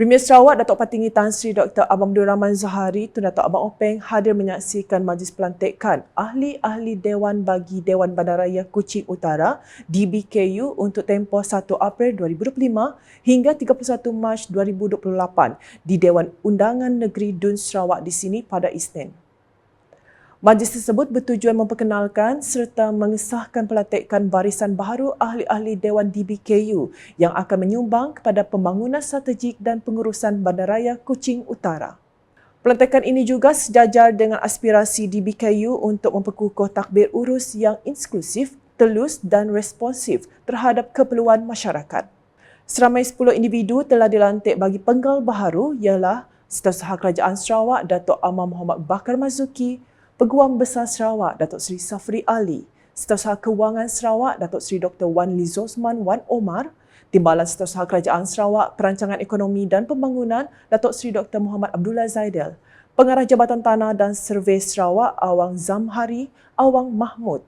Premier Sarawak Datuk Patinggi Tan Sri Dr. Abang Abdul Rahman Zahari Tun Datuk Abang Openg hadir menyaksikan majlis pelantikan ahli-ahli Dewan bagi Dewan Bandaraya Kuching Utara DBKU untuk tempoh 1 April 2025 hingga 31 Mac 2028 di Dewan Undangan Negeri Dun Sarawak di sini pada Isnin. Majlis tersebut bertujuan memperkenalkan serta mengesahkan pelantikan barisan baharu ahli-ahli Dewan DBKU yang akan menyumbang kepada pembangunan strategik dan pengurusan Bandaraya Kuching Utara. Pelantikan ini juga sejajar dengan aspirasi DBKU untuk memperkukuh takbir urus yang inklusif, telus dan responsif terhadap keperluan masyarakat. Seramai 10 individu telah dilantik bagi penggal baharu ialah Setiausaha Kerajaan Sarawak Datuk Amar Muhammad Bakar Mazuki, Peguam Besar Sarawak Datuk Seri Safri Ali, Setiausaha Kewangan Sarawak Datuk Seri Dr. Wan Lizosman Wan Omar, Timbalan Setiausaha Kerajaan Sarawak Perancangan Ekonomi dan Pembangunan Datuk Seri Dr. Muhammad Abdullah Zaidel, Pengarah Jabatan Tanah dan Survey Sarawak Awang Zamhari Awang Mahmud,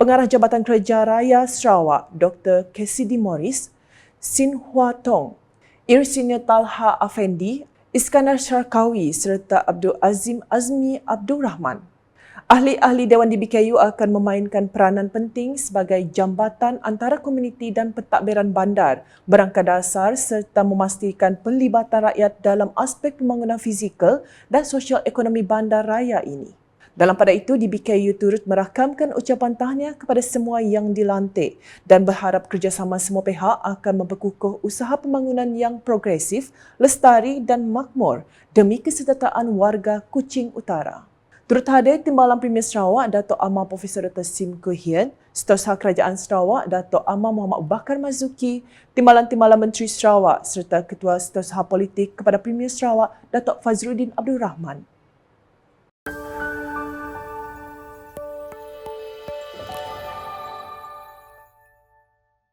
Pengarah Jabatan Kerja Raya Sarawak Dr. Cassidy Morris, Sin Hua Tong, Irsinia Talha Afendi, Iskandar Syarkawi serta Abdul Azim Azmi Abdul Rahman. Ahli-ahli Dewan DBKU akan memainkan peranan penting sebagai jambatan antara komuniti dan pentadbiran bandar berangka dasar serta memastikan penlibatan rakyat dalam aspek pembangunan fizikal dan sosial ekonomi bandar raya ini. Dalam pada itu, DBKU turut merakamkan ucapan tahniah kepada semua yang dilantik dan berharap kerjasama semua pihak akan memperkukuh usaha pembangunan yang progresif, lestari dan makmur demi kesejahteraan warga Kuching Utara. Turut hadir Timbalan Premier Sarawak Datuk Amar Profesor Dr. Sim Kuhian, Setiausaha Kerajaan Sarawak Datuk Amar Muhammad Bakar Mazuki, Timbalan-Timbalan Menteri Sarawak serta Ketua Setiausaha Politik kepada Premier Sarawak Datuk Fazruddin Abdul Rahman.